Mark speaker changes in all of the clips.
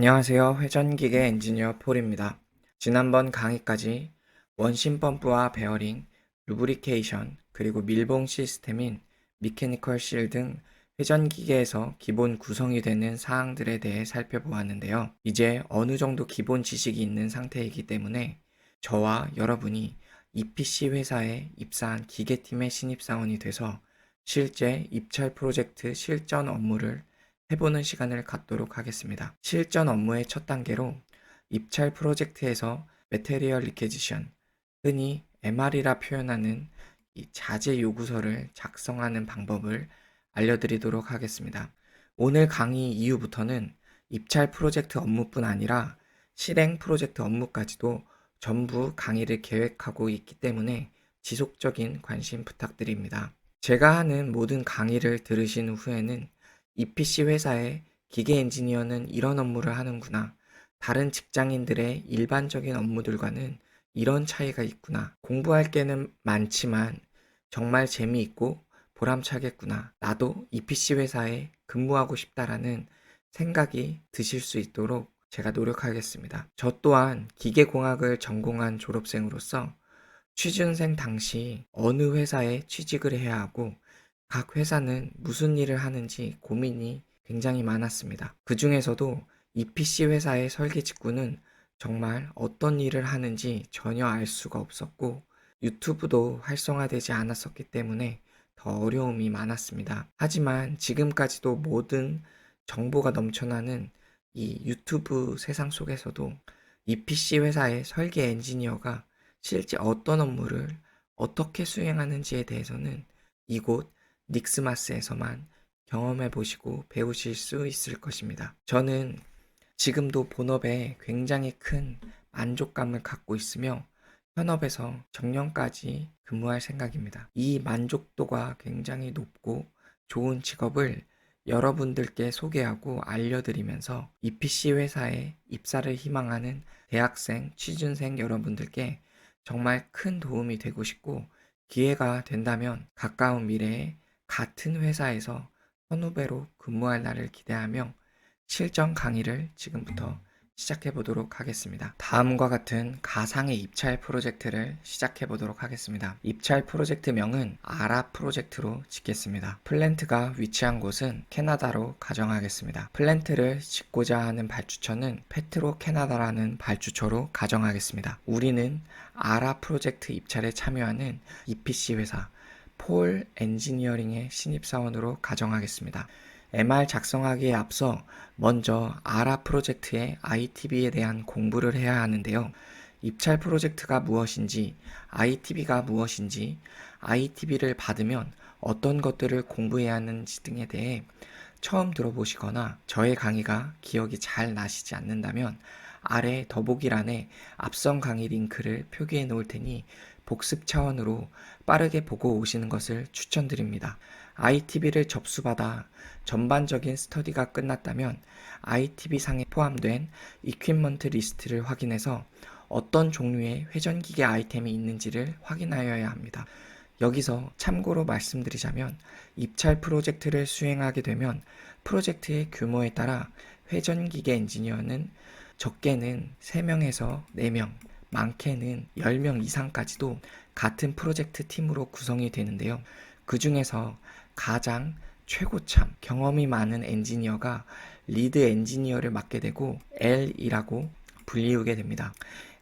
Speaker 1: 안녕하세요. 회전기계 엔지니어 폴입니다. 지난번 강의까지 원심 펌프와 베어링, 루브리케이션, 그리고 밀봉 시스템인 미케니컬 실 등 회전기계에서 기본 구성이 되는 사항들에 대해 살펴보았는데요. 이제 어느 정도 기본 지식이 있는 상태이기 때문에 저와 여러분이 EPC 회사에 입사한 기계팀의 신입사원이 돼서 실제 입찰 프로젝트 실전 업무를 해보는 시간을 갖도록 하겠습니다. 실전 업무의 첫 단계로 입찰 프로젝트에서 메테리얼 리케지션, 흔히 MR이라 표현하는 이 자재 요구서를 작성하는 방법을 알려드리도록 하겠습니다. 오늘 강의 이후부터는 입찰 프로젝트 업무뿐 아니라 실행 프로젝트 업무까지도 전부 강의를 계획하고 있기 때문에 지속적인 관심 부탁드립니다. 제가 하는 모든 강의를 들으신 후에는 EPC 회사의 기계 엔지니어는 이런 업무를 하는구나. 다른 직장인들의 일반적인 업무들과는 이런 차이가 있구나. 공부할 게는 많지만 정말 재미있고 보람차겠구나. 나도 EPC 회사에 근무하고 싶다라는 생각이 드실 수 있도록 제가 노력하겠습니다. 저 또한 기계공학을 전공한 졸업생으로서 취준생 당시 어느 회사에 취직을 해야 하고 각 회사는 무슨 일을 하는지 고민이 굉장히 많았습니다. 그 중에서도 EPC 회사의 설계 직구는 정말 어떤 일을 하는지 전혀 알 수가 없었고 유튜브도 활성화되지 않았었기 때문에 더 어려움이 많았습니다. 하지만 지금까지도 모든 정보가 넘쳐나는 이 유튜브 세상 속에서도 EPC 회사의 설계 엔지니어가 실제 어떤 업무를 어떻게 수행하는지에 대해서는 이곳 닉스마스에서만 경험해 보시고 배우실 수 있을 것입니다. 저는 지금도 본업에 굉장히 큰 만족감을 갖고 있으며 현업에서 정년까지 근무할 생각입니다. 이 만족도가 굉장히 높고 좋은 직업을 여러분들께 소개하고 알려드리면서 EPC 회사에 입사를 희망하는 대학생, 취준생 여러분들께 정말 큰 도움이 되고 싶고 기회가 된다면 가까운 미래에 같은 회사에서 선후배로 근무할 날을 기대하며 실전 강의를 지금부터 시작해 보도록 하겠습니다. 다음과 같은 가상의 입찰 프로젝트를 시작해 보도록 하겠습니다. 입찰 프로젝트명은 아라 프로젝트로 짓겠습니다. 플랜트가 위치한 곳은 캐나다로 가정하겠습니다. 플랜트를 짓고자 하는 발주처는 페트로 캐나다라는 발주처로 가정하겠습니다. 우리는 아라 프로젝트 입찰에 참여하는 EPC 회사 폴 엔지니어링의 신입사원으로 가정하겠습니다. MR 작성하기에 앞서 먼저 아라 프로젝트의 ITB에 대한 공부를 해야 하는데요. 입찰 프로젝트가 무엇인지, ITB가 무엇인지, ITB를 받으면 어떤 것들을 공부해야 하는지 등에 대해 처음 들어보시거나 저의 강의가 기억이 잘 나시지 않는다면 아래 더보기란에 앞선 강의 링크를 표기해 놓을 테니 복습 차원으로 빠르게 보고 오시는 것을 추천드립니다. ITB를 접수받아 전반적인 스터디가 끝났다면 ITB 상에 포함된 이퀴먼트 리스트를 확인해서 어떤 종류의 회전기계 아이템이 있는지를 확인하여야 합니다. 여기서 참고로 말씀드리자면 입찰 프로젝트를 수행하게 되면 프로젝트의 규모에 따라 회전기계 엔지니어는 적게는 3명에서 4명, 많게는 10명 이상까지도 같은 프로젝트 팀으로 구성이 되는데요. 그 중에서 가장 최고참 경험이 많은 엔지니어가 리드 엔지니어를 맡게 되고 L이라고 불리우게 됩니다.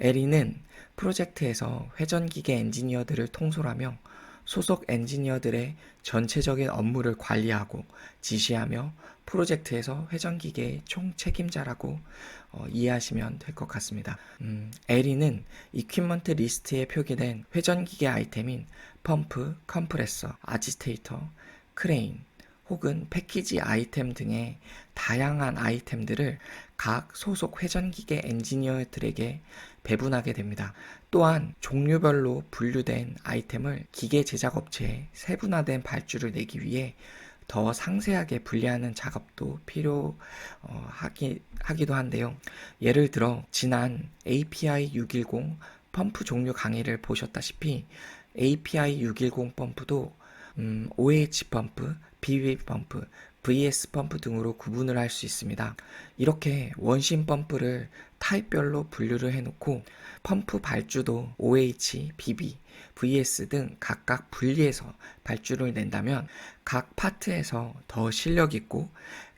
Speaker 1: L이는 프로젝트에서 회전기계 엔지니어들을 통솔하며 소속 엔지니어들의 전체적인 업무를 관리하고 지시하며 프로젝트에서 회전기계의 총 책임자라고 어, 이해하시면 될 것 같습니다. 음, LE는 이퀴먼트 리스트에 표기된 회전기계 아이템인 펌프, 컴프레서, 아지테이터, 크레인, 혹은 패키지 아이템 등의 다양한 아이템들을 각 소속 회전기계 엔지니어들에게 배분하게 됩니다. 또한 종류별로 분류된 아이템을 기계 제작업체에 세분화된 발주를 내기 위해 더 상세하게 분리하는 작업도 필요하기, 하기도 한데요. 예를 들어, 지난 API 610 펌프 종류 강의를 보셨다시피 API 610 펌프도 음, OH 펌프, BB 펌프, VS 펌프 등으로 구분을 할 수 있습니다. 이렇게 원심 펌프를 타입별로 분류를 해놓고 펌프 발주도 OH, BB, VS 등 각각 분리해서 발주를 낸다면 각 파트에서 더 실력 있고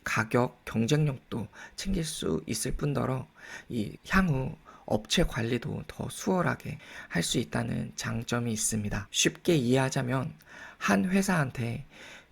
Speaker 1: 가격, 경쟁력도 챙길 수 있을 뿐더러 이 향후 업체 관리도 더 수월하게 할 수 있다는 장점이 있습니다. 쉽게 이해하자면 한 회사한테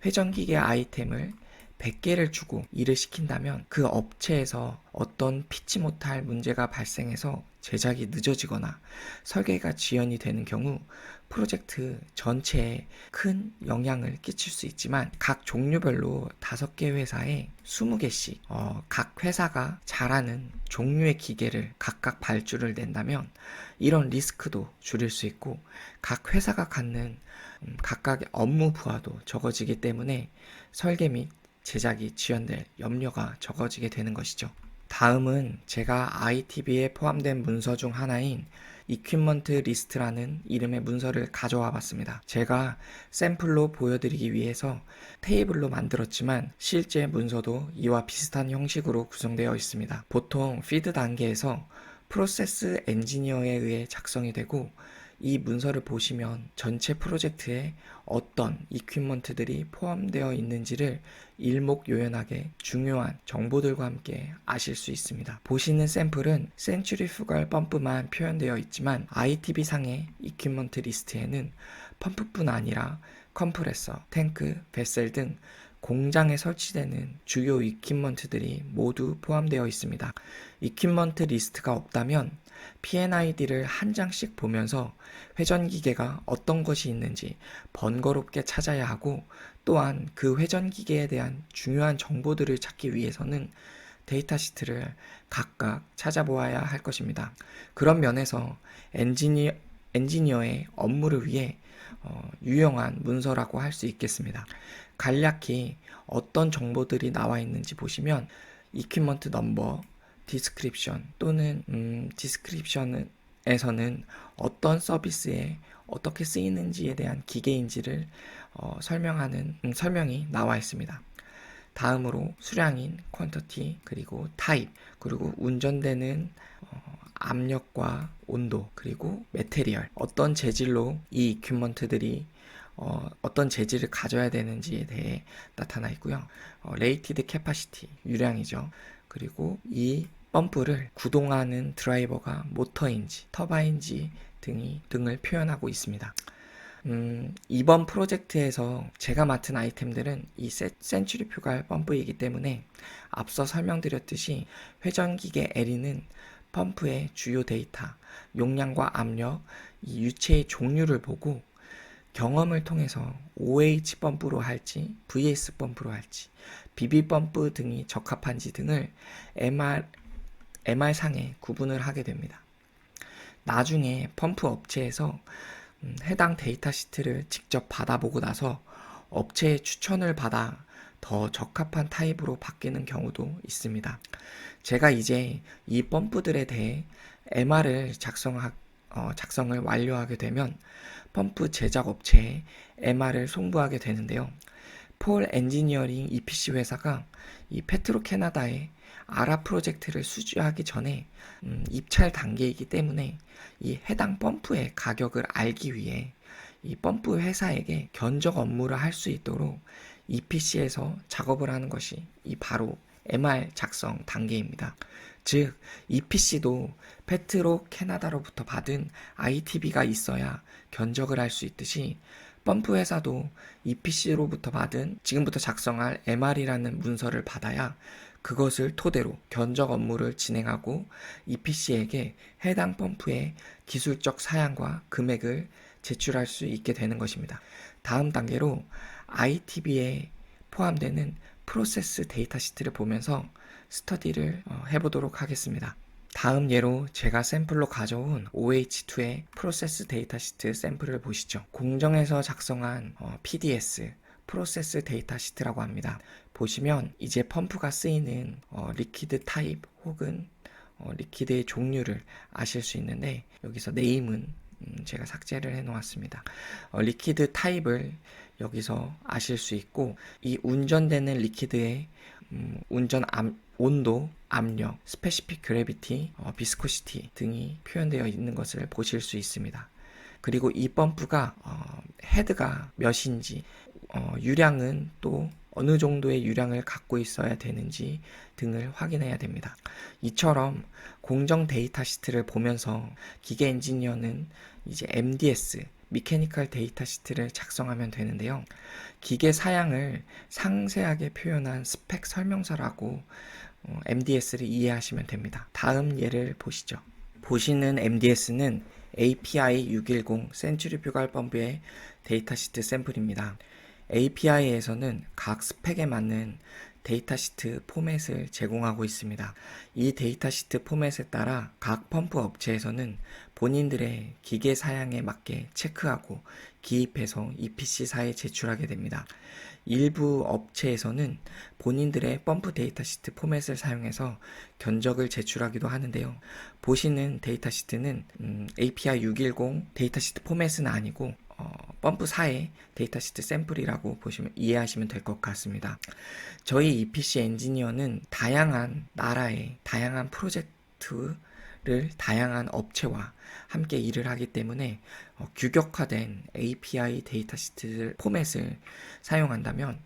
Speaker 1: 회전기계 아이템을 100개를 주고 일을 시킨다면 그 업체에서 어떤 피치 못할 문제가 발생해서 제작이 늦어지거나 설계가 지연이 되는 경우 프로젝트 전체에 큰 영향을 끼칠 수 있지만 각 종류별로 5개 회사에 20개씩 어, 각 회사가 잘하는 종류의 기계를 각각 발주를 낸다면 이런 리스크도 줄일 수 있고 각 회사가 갖는 음, 각각의 업무 부하도 적어지기 때문에 설계 및 제작이 지연될 염려가 적어지게 되는 것이죠. 다음은 제가 ITB에 포함된 문서 중 하나인 이퀴먼트 리스트라는 이름의 문서를 가져와 봤습니다. 제가 샘플로 보여드리기 위해서 테이블로 만들었지만 실제 문서도 이와 비슷한 형식으로 구성되어 있습니다. 보통 피드 단계에서 프로세스 엔지니어에 의해 작성이 되고 이 문서를 보시면 전체 프로젝트에 어떤 이퀴먼트들이 포함되어 있는지를 일목요연하게 중요한 정보들과 함께 아실 수 있습니다. 보시는 샘플은 센츄리프갈 펌프만 표현되어 있지만 ITB 상의 이퀴먼트 리스트에는 펌프뿐 아니라 컴프레서, 탱크, 베셀 등 공장에 설치되는 주요 이퀴먼트들이 모두 포함되어 있습니다. 이퀴먼트 리스트가 없다면 P&ID를 한 장씩 보면서 회전기계가 어떤 것이 있는지 번거롭게 찾아야 하고 또한 그 회전기계에 대한 중요한 정보들을 찾기 위해서는 데이터 시트를 각각 찾아보아야 할 것입니다. 그런 면에서 엔지니어, 엔지니어의 업무를 위해 어, 유용한 문서라고 할 수 있겠습니다. 간략히 어떤 정보들이 나와 있는지 보시면 이퀴먼트 넘버, 디스크립션 또는 음, 디스크립션에서는 어떤 서비스에 어떻게 쓰이는지에 대한 기계인지를 어, 설명하는 음, 설명이 나와 있습니다. 다음으로 수량인 퀀터티 그리고 타입 그리고 운전되는 어, 압력과 온도 그리고 메테리얼 어떤 재질로 이 이퀴먼트들이 어, 어떤 재질을 가져야 되는지에 대해 나타나 있고요. 어, 레이티드 캐파시티 유량이죠. 그리고 이 펌프를 구동하는 드라이버가 모터인지 터바인지 등이 등을 표현하고 있습니다. 음, 이번 프로젝트에서 제가 맡은 아이템들은 이 세- 센츄리퓨갈 펌프이기 때문에 앞서 설명드렸듯이 회전기계 L이는 펌프의 주요 데이터, 용량과 압력, 이 유체의 종류를 보고 경험을 통해서 OH 펌프로 할지, VS 펌프로 할지, BB 펌프 등이 적합한지 등을 MR, MR상에 구분을 하게 됩니다. 나중에 펌프 업체에서 음, 해당 데이터 시트를 직접 받아보고 나서 업체의 추천을 받아 더 적합한 타입으로 바뀌는 경우도 있습니다. 제가 이제 이 펌프들에 대해 MR을 작성하, 어, 작성을 완료하게 되면 펌프 제작 업체에 MR을 송부하게 되는데요. 폴 엔지니어링 EPC 회사가 이 페트로 캐나다에 아라 프로젝트를 수주하기 전에 음, 입찰 단계이기 때문에 이 해당 펌프의 가격을 알기 위해 이 펌프 회사에게 견적 업무를 할 수 있도록 EPC에서 작업을 하는 것이 이 바로 MR 작성 단계입니다. 즉, EPC도 페트로 캐나다로부터 받은 ITB가 있어야 견적을 할 수 있듯이 펌프 회사도 EPC로부터 받은 지금부터 작성할 MR이라는 문서를 받아야 그것을 토대로 견적 업무를 진행하고 EPC에게 해당 펌프의 기술적 사양과 금액을 제출할 수 있게 되는 것입니다. 다음 단계로 ITB에 포함되는 프로세스 데이터 시트를 보면서 스터디를 어, 해보도록 하겠습니다. 다음 예로 제가 샘플로 가져온 OH2의 프로세스 데이터 시트 샘플을 보시죠. 공정에서 작성한 어, PDS 프로세스 데이터 시트라고 합니다. 보시면 이제 펌프가 쓰이는 어, 리퀴드 타입 혹은 어, 리퀴드의 종류를 아실 수 있는데 여기서 네임은 음, 제가 삭제를 해 놓았습니다. 어, 리퀴드 타입을 여기서 아실 수 있고 이 운전되는 리퀴드의 음, 운전 암- 온도, 압력, 스페시픽 그래비티, 어, 비스코시티 등이 표현되어 있는 것을 보실 수 있습니다. 그리고 이 펌프가 어, 헤드가 몇인지 어, 유량은 또 어느 정도의 유량을 갖고 있어야 되는지 등을 확인해야 됩니다. 이처럼 공정 데이터 시트를 보면서 기계 엔지니어는 이제 MDS 미케니컬 데이터 시트를 작성하면 되는데요. 기계 사양을 상세하게 표현한 스펙 설명서라고 어, MDS를 이해하시면 됩니다. 다음 예를 보시죠. 보시는 MDS는 API 610 센츄리 뷰갈 펌프의 데이터 시트 샘플입니다. API에서는 각 스펙에 맞는 데이터 시트 포맷을 제공하고 있습니다. 이 데이터 시트 포맷에 따라 각 펌프 업체에서는 본인들의 기계 사양에 맞게 체크하고 기입해서 EPC사에 제출하게 됩니다. 일부 업체에서는 본인들의 펌프 데이터 시트 포맷을 사용해서 견적을 제출하기도 하는데요. 보시는 데이터 시트는 음, API 610 데이터 시트 포맷은 아니고 어, 펌프 4의 데이터 시트 샘플이라고 보시면 이해하시면 될 것 같습니다. 저희 EPC 엔지니어는 다양한 나라의 다양한 프로젝트를 다양한 업체와 함께 일을 하기 때문에 어, 규격화된 API 데이터 시트 포맷을 사용한다면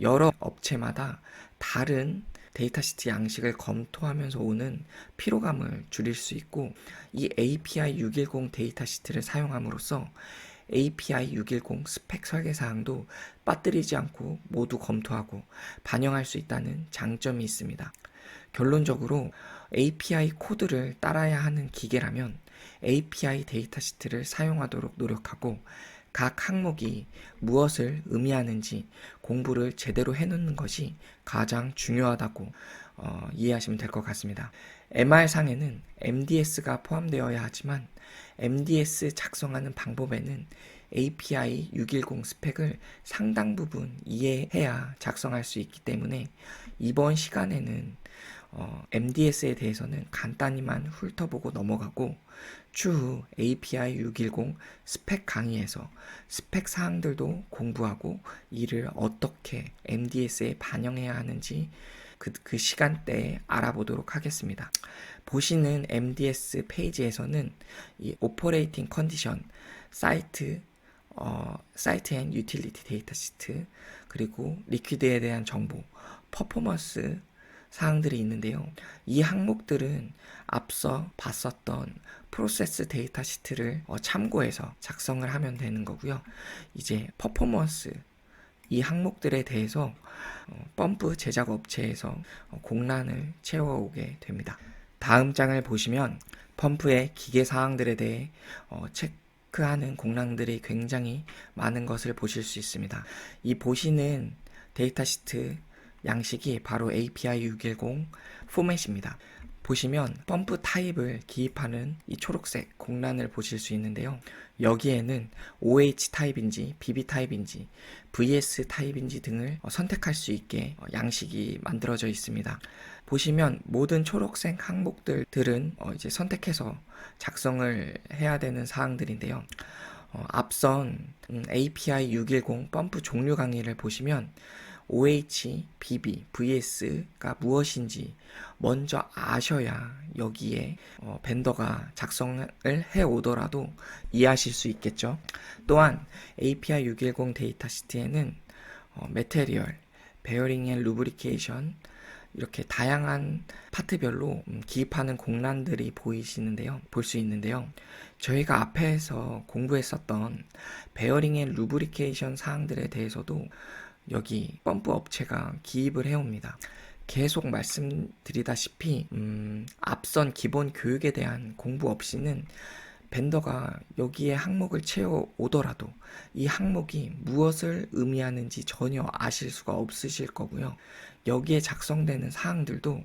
Speaker 1: 여러 업체마다 다른 데이터 시트 양식을 검토하면서 오는 피로감을 줄일 수 있고 이 API 610 데이터 시트를 사용함으로써 API 610 스펙 설계 사항도 빠뜨리지 않고 모두 검토하고 반영할 수 있다는 장점이 있습니다. 결론적으로 API 코드를 따라야 하는 기계라면 API 데이터 시트를 사용하도록 노력하고 각 항목이 무엇을 의미하는지 공부를 제대로 해놓는 것이 가장 중요하다고 어, 이해하시면 될 것 같습니다. MR상에는 MDS가 포함되어야 하지만 MDS 작성하는 방법에는 API 610 스펙을 상당 부분 이해해야 작성할 수 있기 때문에 이번 시간에는 어, MDS에 대해서는 간단히만 훑어보고 넘어가고 추후 API 610 스펙 강의에서 스펙 사항들도 공부하고 이를 어떻게 MDS에 반영해야 하는지 그, 그 시간대에 알아보도록 하겠습니다. 보시는 MDS 페이지에서는 이 오퍼레이팅 컨디션, 사이트, 어, 사이트 앤 유틸리티 데이터 시트, 그리고 리퀴드에 대한 정보, 퍼포먼스 사항들이 있는데요. 이 항목들은 앞서 봤었던 프로세스 데이터 시트를 어, 참고해서 작성을 하면 되는 거고요. 이제 퍼포먼스 이 항목들에 대해서 어, 펌프 제작 업체에서 어, 공란을 채워오게 됩니다. 다음 장을 보시면 펌프의 기계 사항들에 대해 어, 체크하는 공란들이 굉장히 많은 것을 보실 수 있습니다. 이 보시는 데이터 시트 양식이 바로 API 610 포맷입니다. 보시면 펌프 타입을 기입하는 이 초록색 공란을 보실 수 있는데요. 여기에는 OH 타입인지 BB 타입인지 VS 타입인지 등을 어, 선택할 수 있게 어, 양식이 만들어져 있습니다. 보시면 모든 초록색 항목들은 어, 이제 선택해서 작성을 해야 되는 사항들인데요. 어, 앞선 음, API 610 펌프 종류 강의를 보시면 OH, BB, VS가 무엇인지 먼저 아셔야 여기에 어, 벤더가 작성을 해 오더라도 이해하실 수 있겠죠. 또한 API 610 데이터 시트에는 어, 메테리얼, 베어링 앤 루브리케이션 이렇게 다양한 파트별로 음, 기입하는 공란들이 보이시는데요. 볼 수 있는데요. 저희가 앞에서 공부했었던 베어링 앤 루브리케이션 사항들에 대해서도 여기 펌프 업체가 기입을 해옵니다. 계속 말씀드리다시피 음, 앞선 기본 교육에 대한 공부 없이는 벤더가 여기에 항목을 채워 오더라도 이 항목이 무엇을 의미하는지 전혀 아실 수가 없으실 거고요. 여기에 작성되는 사항들도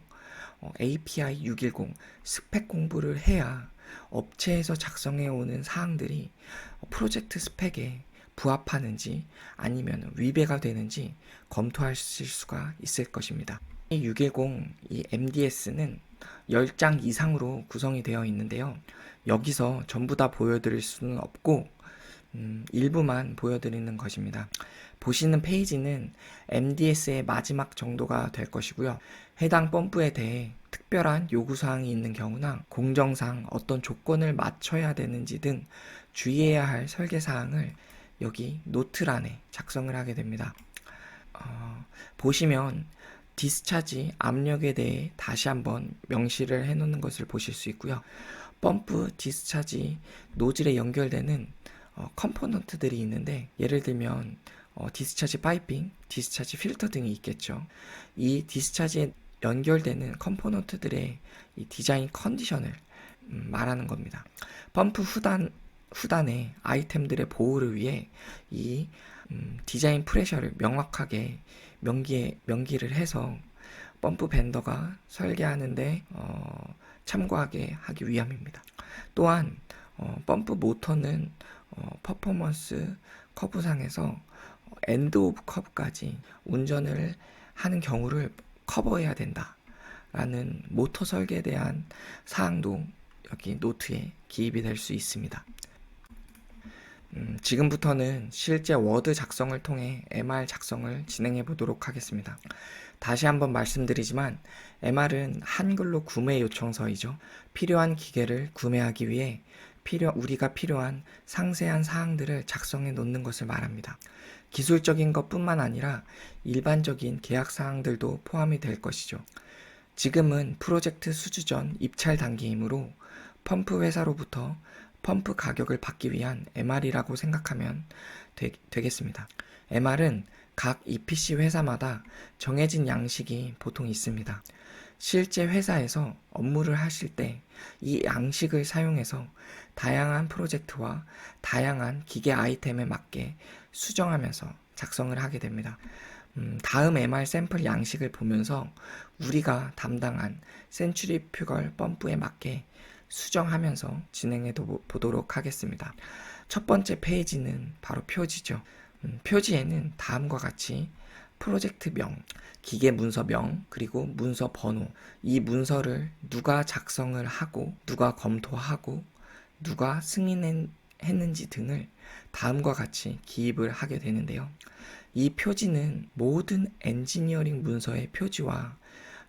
Speaker 1: 어, API 610 스펙 공부를 해야 업체에서 작성해 오는 사항들이 프로젝트 스펙에 부합하는지 아니면 위배가 되는지 검토하실 수가 있을 것입니다. 이 610, 이 MDS는 10장 이상으로 구성이 되어 있는데요. 여기서 전부 다 보여드릴 수는 없고 음, 일부만 보여드리는 것입니다. 보시는 페이지는 MDS의 마지막 정도가 될 것이고요. 해당 펌프에 대해 특별한 요구사항이 있는 경우나 공정상 어떤 조건을 맞춰야 되는지 등 주의해야 할 설계사항을 여기 노트란에 작성을 하게 됩니다. 어, 보시면 디스차지 압력에 대해 다시 한번 명시를 해 놓는 것을 보실 수 있고요. 펌프 디스차지 노즐에 연결되는 어, 컴포넌트들이 있는데 예를 들면 어, 디스차지 파이핑, 디스차지 필터 등이 있겠죠. 이 디스차지에 연결되는 컴포넌트들의 이 디자인 컨디션을 음, 말하는 겁니다. 펌프 후단 후단의 아이템들의 보호를 위해 이 음, 디자인 프레셔를 명확하게 명기에 명기를 해서 펌프 밴더가 설계하는데 어, 참고하게 하기 위함입니다. 또한 어, 펌프 모터는 어, 퍼포먼스 커브상에서 엔드 오브 커브까지 운전을 하는 경우를 커버해야 된다라는 모터 설계에 대한 사항도 여기 노트에 기입이 될 수 있습니다. 음, 지금부터는 실제 워드 작성을 통해 MR 작성을 진행해 보도록 하겠습니다. 다시 한번 말씀드리지만 MR은 한글로 구매 요청서이죠. 필요한 기계를 구매하기 위해 필요, 우리가 필요한 상세한 사항들을 작성해 놓는 것을 말합니다. 기술적인 것뿐만 아니라 일반적인 계약 사항들도 포함이 될 것이죠. 지금은 프로젝트 수주 전 입찰 단계이므로 펌프 회사로부터 펌프 가격을 받기 위한 MR이라고 생각하면 되, 되겠습니다. MR은 각 EPC 회사마다 정해진 양식이 보통 있습니다. 실제 회사에서 업무를 하실 때 이 양식을 사용해서 다양한 프로젝트와 다양한 기계 아이템에 맞게 수정하면서 작성을 하게 됩니다. 음, 다음 MR 샘플 양식을 보면서 우리가 담당한 센츄리 퓨걸 펌프에 맞게 수정하면서 진행해 도- 보도록 하겠습니다. 첫 번째 페이지는 바로 표지죠. 음, 표지에는 다음과 같이 프로젝트명, 기계 문서명, 그리고 문서 번호. 이 문서를 누가 작성을 하고, 누가 검토하고, 누가 승인했는지 등을 다음과 같이 기입을 하게 되는데요. 이 표지는 모든 엔지니어링 문서의 표지와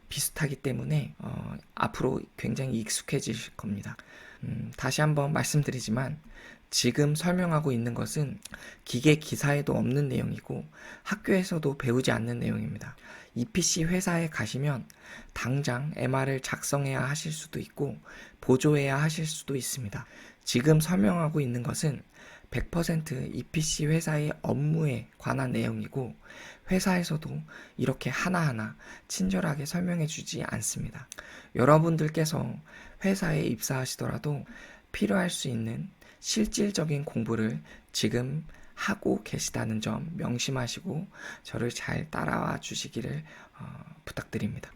Speaker 1: 비슷하기 때문에 어, 앞으로 굉장히 익숙해질 겁니다. 음, 다시 한번 말씀드리지만 지금 설명하고 있는 것은 기계 기사에도 없는 내용이고 학교에서도 배우지 않는 내용입니다. EPC 회사에 가시면 당장 MR을 작성해야 하실 수도 있고 보조해야 하실 수도 있습니다. 지금 설명하고 있는 것은 100% EPC 회사의 업무에 관한 내용이고 회사에서도 이렇게 하나하나 친절하게 설명해 주지 않습니다. 여러분들께서 회사에 입사하시더라도 필요할 수 있는 실질적인 공부를 지금 하고 계시다는 점 명심하시고 저를 잘 따라와 주시기를 어, 부탁드립니다.